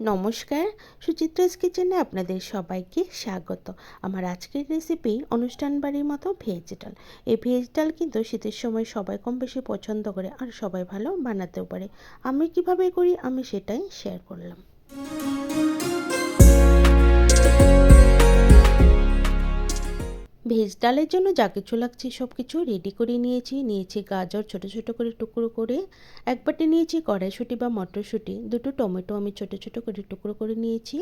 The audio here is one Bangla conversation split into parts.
নমস্কার, সুচিত্রাস কিচেনে আপনাদের সবাইকে স্বাগত। আমার আজকের রেসিপি অনুষ্ঠান বাড়ির মতো ভেজ ডাল এই ভেজ ডাল কিন্তু শীতের সময় সবাই কম বেশি পছন্দ করে আর সবাই ভালো বানাতেও পারে। আমি কীভাবে করি আমি সেটাই শেয়ার করলাম। ভেজ ডালের জন্য যা কিছু লাগছে সব কিছু রেডি করে নিয়েছি। নিয়েছি গাজর ছোট ছোট করে টুকরো করে। এক বাটি নিয়েছি কড়াইশুঁটি বা মটরশুঁটি। দুটো টমেটো আমি ছোট ছোট করে টুকরো করে নিয়েছি।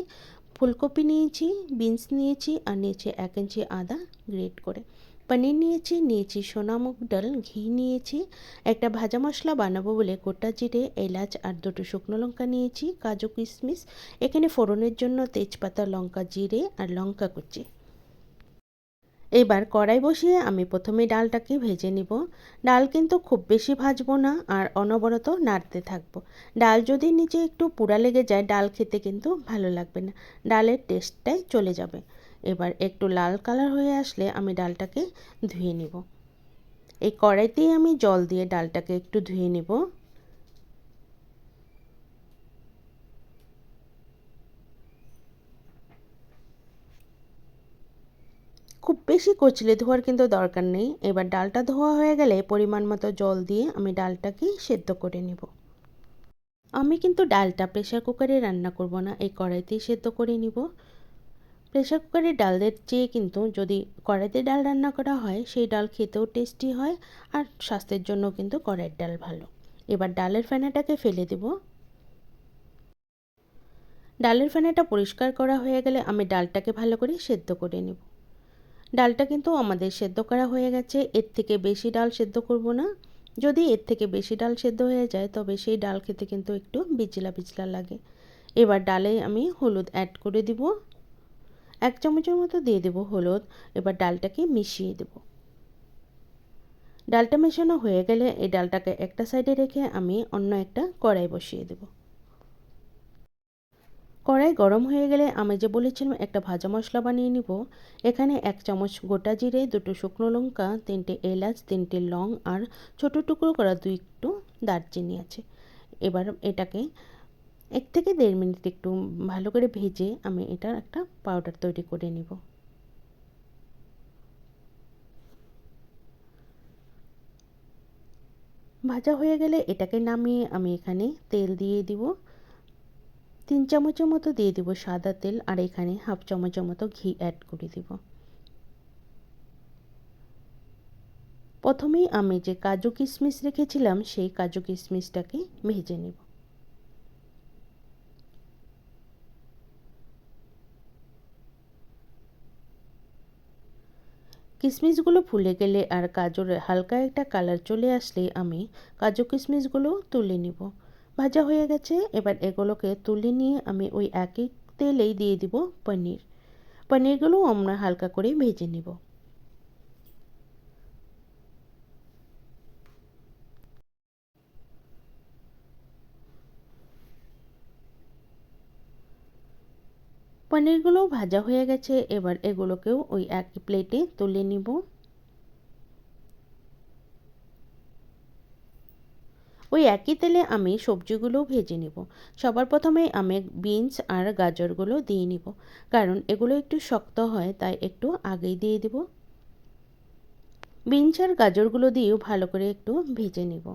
ফুলকপি নিয়েছি, বিনস নিয়েছি আর নিয়েছি এক ইঞ্চি আদা গ্রেট করে। পনির নিয়েছি নিয়েছি সোনামুগ ডাল, ঘি নিয়েছি। একটা ভাজা মশলা বানাবো বলে গোটা জিরে, এলাচ আর দুটো শুকনো লঙ্কা নিয়েছি, কাজু কিশমিশ। এখানে ফোড়নের জন্য তেজপাতা, লঙ্কা, জিরে আর লঙ্কা কুচি। এবার কড়াই বসিয়ে আমি প্রথমে ডালটাকে ভেজে নিব। ডাল কিন্তু খুব বেশি ভাজবো না আর অনবরত নাড়তে থাকব। ডাল যদি নিচে একটু পোড়া লেগে যায়, ডাল খেতে কিন্তু ভালো লাগবে না। ডালের টেস্টটাই চলে যাবে। এবার একটু লাল কালার হয়ে আসলে আমি ডালটাকে ধুয়ে নিব। এই কড়াইতেই আমি জল দিয়ে ডালটাকে একটু ধুয়ে নিব খুব বেশি কচলে ধোয়ার কিন্তু দরকার নেই। এবার ডালটা ধোয়া হয়ে গেলে পরিমাণ মতো জল দিয়ে আমি ডালটাকে সেদ্ধ করে নেব। আমি কিন্তু ডালটা প্রেশার কুকারে রান্না করব না, এই কড়াইতেই সেদ্ধ করে নিব। প্রেশার কুকারে ডালের চেয়ে কিন্তু যদি কড়াইতে ডাল রান্না করা হয়, সেই ডাল খেতেও টেস্টি হয় আর স্বাস্থ্যের জন্য কিন্তু কড়াইয়ের ডাল ভালো। এবার ডালের ফেনাটাকে ফেলে দেব। ডালের ফেনাটা পরিষ্কার করা হয়ে গেলে আমি ডালটাকে ভালো করে সেদ্ধ করে নেব। ডালটা কিন্তু আমাদের সেদ্ধ করা হয়ে গেছে। এর থেকে বেশি ডাল সেদ্ধ করব না। যদি এর থেকে বেশি ডাল সেদ্ধ হয়ে যায়, তবে সেই ডাল খেতে কিন্তু একটু বিচলা বিচলা লাগে। এবার ডালে আমি হলুদ অ্যাড করে দিব। এক চামচের মতো দিয়ে দেব হলুদ। এবার ডালটাকে মিশিয়ে দেব। ডালটা মেশানো হয়ে গেলে এই ডালটাকে একটা সাইডে রেখে আমি অন্য একটা কড়াই বসিয়ে দেবো। কড়াই গরম হয়ে গেলে আমি যে বলেছিলাম একটা ভাজা মশলা বানিয়ে নিব। এখানে এক চামচ গোটা জিরে, দুটো শুকনো লঙ্কা, তিনটে এলাচ, তিনটে লং আর ছোটো টুকরো করা দুই একটু দারচিনি আছে। এবার এটাকে এক থেকে দেড় মিনিট একটু ভালো করে ভেজে আমি এটার একটা পাউডার তৈরি করে নিব। ভাজা হয়ে গেলে এটাকে নামিয়ে আমি এখানে তেল দিয়ে দিব। তিন চামচের মতো দিয়ে দিব সাদা তেল, আর এখানে হাফ চামচের মতো ঘি অ্যাড করে দিব। প্রথমেই আমি যে কাজু কিশমিশ রেখেছিলাম, সেই কাজু কিশমিশটাকে ভেজে নেব। কিশমিশগুলো ফুলে গেলে আর কাজুর হালকা একটা কালার চলে আসলে আমি কাজু কিশমিশগুলো তুলে নিব। ভাজা হয়ে গেছে। এবার এগুলোকে তুলে নিয়ে আমি ওই একই তেলেই দিয়ে দিব পনির। পনিরগুলো আমরা হালকা করে ভেজে নিব। পনিরগুলো ভাজা হয়ে গেছে। এবার এগুলোকেও ওই একই প্লেটে তুলে নিব। ওই একই তেলে আমি সবজিগুলোও ভেজে নেব। সবার প্রথমে আমি বিনস আর গাজরগুলো দিয়ে নিব। কারণ এগুলো একটু শক্ত হয়, তাই একটু আগেই দিয়ে দেব। বিনস আর গাজরগুলো দিয়েও ভালো করে একটু ভেজে নেব।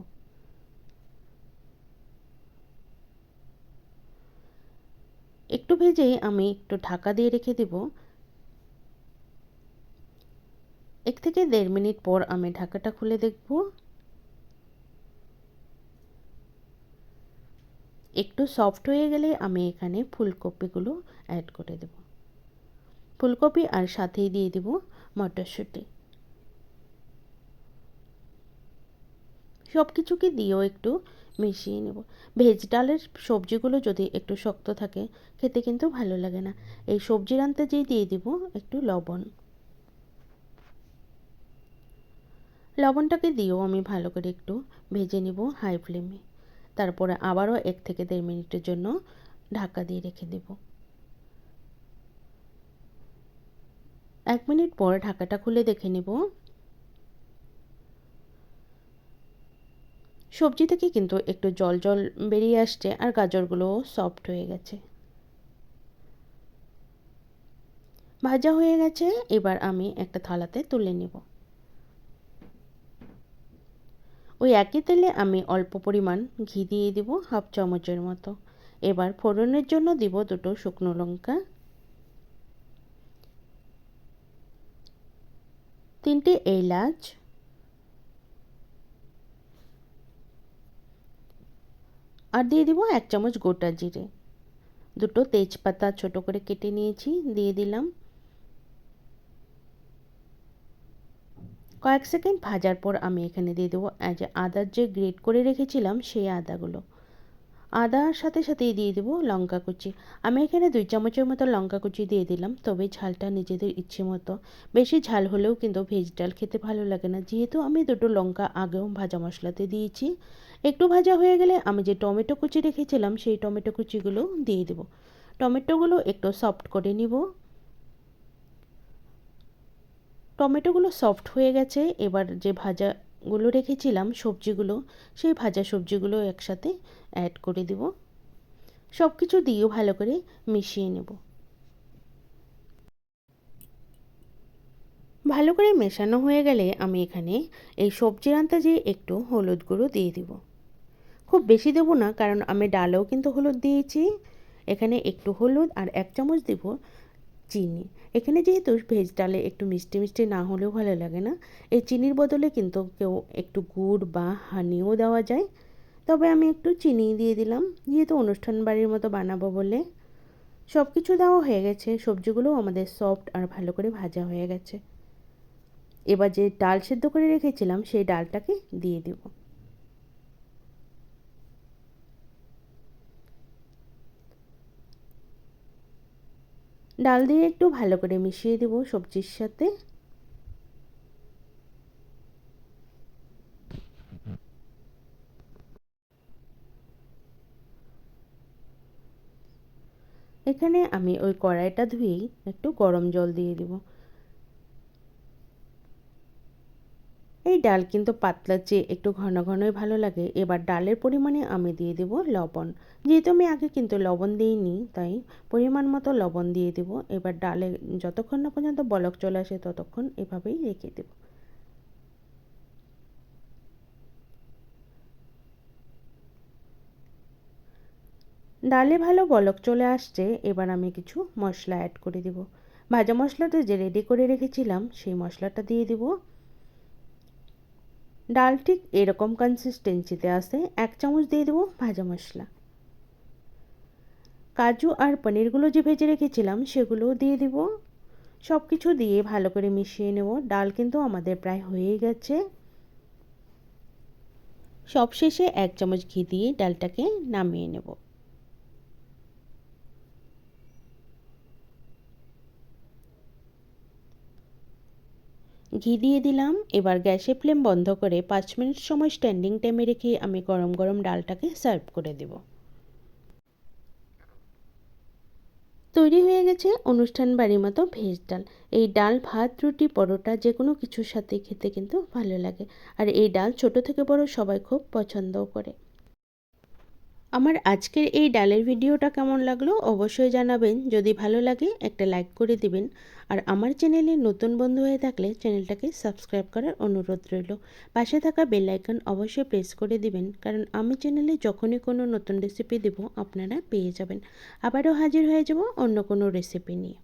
একটু ভেজে আমি একটু ঢাকা দিয়ে রেখে দেব। এক থেকে দেড় মিনিট পর আমি ঢাকাটা খুলে দেখব। একটু সফট হয়ে গেলে আমি এখানে ফুলকপিগুলো অ্যাড করে দেব। ফুলকপি আর সাথেই দিয়ে দেব মটরশুঁটি। সব কিছুকে দিয়েও একটু মিশিয়ে নেব। ভেজ ডালের সবজিগুলো যদি একটু শক্ত থাকে, খেতে কিন্তু ভালো লাগে না। এই সবজি রান্তে যেই দিয়ে দিব একটু লবণ। লবণটাকে দিয়েও আমি ভালো করে একটু ভেজে নেব হাই ফ্লেমে তারপরে আবারও এক থেকে দেড় মিনিটের জন্য ঢাকা দিয়ে রেখে দেব। এক মিনিট পর ঢাকাটা খুলে দেখে নেব। সবজি থেকে কিন্তু একটু জল জল বেরিয়ে আসছে আর গাজরগুলোও সফট হয়ে গেছে। ভাজা হয়ে গেছে, এবার আমি একটা থালাতে তুলে নেব। ওই একই তেলে আমি অল্প পরিমাণ ঘি দিয়ে দিব হাফ চামচের মতো। এবার ফোড়নের জন্য দিব দুটো শুকনো লঙ্কা। তিনটে এলাচ। আর দিয়ে দিব এক চামচ গোটা জিরে। দুটো তেজপাতা ছোট করে কেটে নিয়েছি, দিয়ে দিলাম। কয়েক সেকেন্ড ভাজার পর আমি এখানে দিয়ে দেবো। যে আদার যে গ্রেট করে রেখেছিলাম, সেই আদাগুলো। আদার সাথে সাথেই দিয়ে দেবো লঙ্কা কুচি। আমি এখানে দুই চামচের মতো লঙ্কা কুচি দিয়ে দিলাম, তবে ঝালটা নিজেদের ইচ্ছে মতো। বেশি ঝাল হলেও কিন্তু ভেজ ডাল খেতে ভালো লাগে না। যেহেতু আমি দুটো লঙ্কা আগেও ভাজা মশলাতে দিয়েছি, একটু ভাজা হয়ে গেলে আমি যে টমেটো কুচি রেখেছিলাম, সেই টমেটো কুচিগুলো দিয়ে দেবো। টমেটোগুলো একটু সফট করে নিব। টমেটোগুলো সফট হয়ে গেছে, এবার যে ভাজাগুলো রেখেছিলাম সবজিগুলো, সেই ভাজা সবজিগুলো একসাথে অ্যাড করে দেব। সব কিছু দিয়েও ভালো করে মিশিয়ে নেব। ভালো করে মেশানো হয়ে গেলে আমি এখানে এই সবজির আন্তাজে একটু হলুদ গুঁড়ো দিয়ে দিব। খুব বেশি দেবো না, কারণ আমি ডালেও কিন্তু হলুদ দিয়েছি। এখানে একটু হলুদ আর এক চামচ দেব চিনি। এখানে যেহেতু ভেজ ডালে একটু মিষ্টি মিষ্টি না হলেও ভালো লাগে না, এই চিনির বদলে কিন্তু কেউ একটু গুড় বা হানিও দেওয়া যায়। তবে আমি একটু চিনি দিয়ে দিলাম, যেহেতু অনুষ্ঠান বাড়ির মতো বানাবো বলে। সব কিছু দেওয়া হয়ে গেছে, সবজিগুলোও আমাদের সফট আর ভালো করে ভাজা হয়ে গেছে। এবার যে ডাল সেদ্ধ করে রেখেছিলাম, সেই ডালটাকে দিয়ে দেবো। ডাল দিয়ে একটু ভালো করে মিশিয়ে দেব সবজির সাথে। এখানে আমি ওই কড়াইটা ধুয়েই একটু গরম জল দিয়ে দিব। ডাল কিন্তু পাতলার চেয়ে একটু ঘন ঘনই ভালো লাগে। এবার ডালের পরিমাণে আমি দিয়ে দেব লবণ। যেহেতু আমি আগে কিন্তু লবণ দিইনি, তাই পরিমাণ মতো লবণ দিয়ে দেব। এবার ডালে যতক্ষণ না পর্যন্ত বলক চলে আসে ততক্ষণ এভাবেই রেখে দেব। ডালে ভালো বলক চলে আসছে, এবার আমি কিছু মশলা অ্যাড করে দেব। ভাজা মশলাটা যে রেডি করে রেখেছিলাম, সেই মশলাটা দিয়ে দেবো। ডাল ঠিক এরকম কনসিস্টেন্সিতে আসে এক চামচ দিয়ে দেবো ভাজা মশলা। কাজু আর পনিরগুলো যে ভেজে রেখেছিলাম, সেগুলোও দিয়ে দিব। সব কিছু দিয়ে ভালো করে মিশিয়ে নেব। ডাল কিন্তু আমাদের প্রায় হয়েই গেছে। সবশেষে এক চামচ ঘি দিয়ে ডালটাকে নামিয়ে নেব। ঘি দিয়ে দিলাম। এবার গ্যাসে ফ্লেম বন্ধ করে পাঁচ মিনিট সময় স্ট্যান্ডিং টাইমে রেখে আমি গরম গরম ডালটাকে সার্ভ করে দেব। তৈরি হয়ে গেছে অনুষ্ঠান বাড়ির মতো ভেজ ডাল। এই ডাল, ভাত, রুটি, পরোটা যে কোনো কিছুর সাথে খেতে কিন্তু ভালো লাগে। আর এই ডাল ছোট থেকে বড় সবাই খুব পছন্দও করে। আমার আজকের এই ডালের ভিডিওটা কেমন লাগল অবশ্যই জানাবেন। যদি ভালো লাগে, একটা লাইক করে দিবেন। আর আমার চ্যানেলে নতুন বন্ধু হয়ে থাকলে চ্যানেলটাকে সাবস্ক্রাইব করার অনুরোধ রইল। পাশে থাকা বেল আইকন অবশ্যই প্রেস করে দিবেন, কারণ আমি চ্যানেলে যখনই কোনো নতুন রেসিপি দেব, আপনারা পেয়ে যাবেন। আবারও হাজির হয়ে যাব অন্য কোনো রেসিপি নিয়ে।